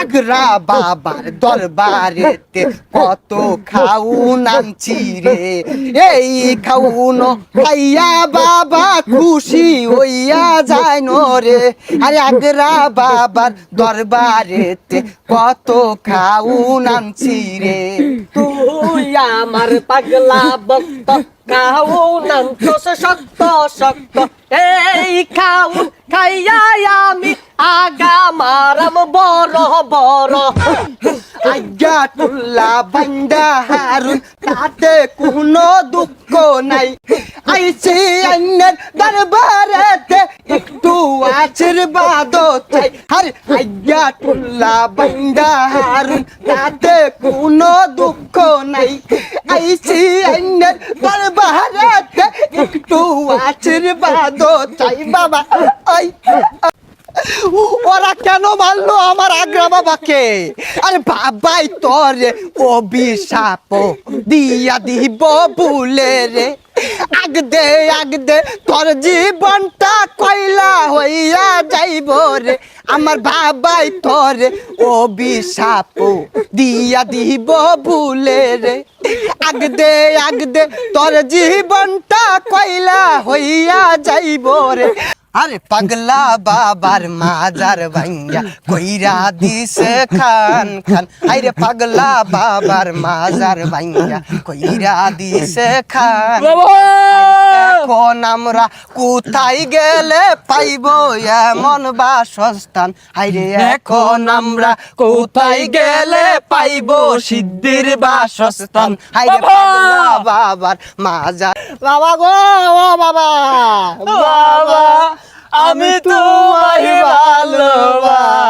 আগ্রা বাবার দরবারেতে কত খাউন আনছি রে। এই খাউন খাইয়া বাবা খুশি হইয়া যায় ন রে। আরে আগ্রা বাবার দরবারেতে কত খাউন আনছি রে। তুই আমার পাগলা বক্ত খাও নাম তো শক্ত শক্ত। এই খাও খাইয়া আমি আগা মারাম, বড় বড়। আজ্ঞা তুল্লা বান্দা হারুন, তাতে কোনো দুঃখ নাই। আইছি অন্যের দরবারেতে একটু আশীর্বাদ চাই। আরে আজ্ঞা তুল্লা বান্দা হারুন, তাতে কোনো দুঃখ নাই। আইছি অন্যের দরবারেতে একটু আশীর্বাদ চাই। বাবা ওই ওরা কেন মারলো আমার আগ্রা বাবাকে? আরে বাবাই তোরে, অভিশাপ দিয়া দিব বুলে রে। আগ দে আগ দে তোর জীবনটা কইলা হইয়া যাইব রে। আমার বাবাই তোরে অভিশাপ দিয়া দিব বুলে রে। আগ দে আগ দে তোর জীবনটা কইলা হইয়া যাইব রে। আরে পাগলা বাবার মাজার ভাঙ্গা কইরা দিছে খান খান। আরে পাগলা বাবার মাজার ভাঙ্গা কইরা দিছে খান। এখন আমরা কোথায় গেলে পাইব এমন বাসস্থান? আরে এখন আমরা কোথায় গেলে পাইব সিদ্ধির বাসস্থান? আরে পাগলা বাবার মাজার বাবা গো বাবা! বাবা! আমি তোমায় ভালোবাসি।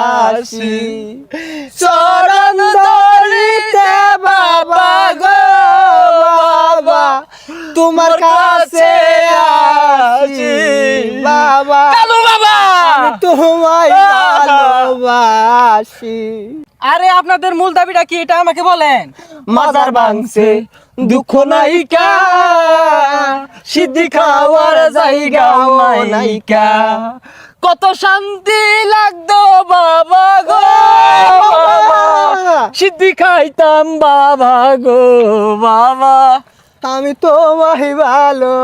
চরণ ধরিতে বাবা গো বাবা তোমার কাছে আসি বাবা। কালু বাবা! তোমায় ভালোবাসি। আরে আপনাদের মূল দাবিটা কি? এটা আমাকে বলেন। মাজার ভাঙছে দুঃখ নাইকা সিদ্ধি খাওয়ার জায়গা নাইকা কত শান্তি লাগতো বাবা গো। সিদ্ধি খাইতাম বাবা গো, বাবা। আমি তোমায় ভালো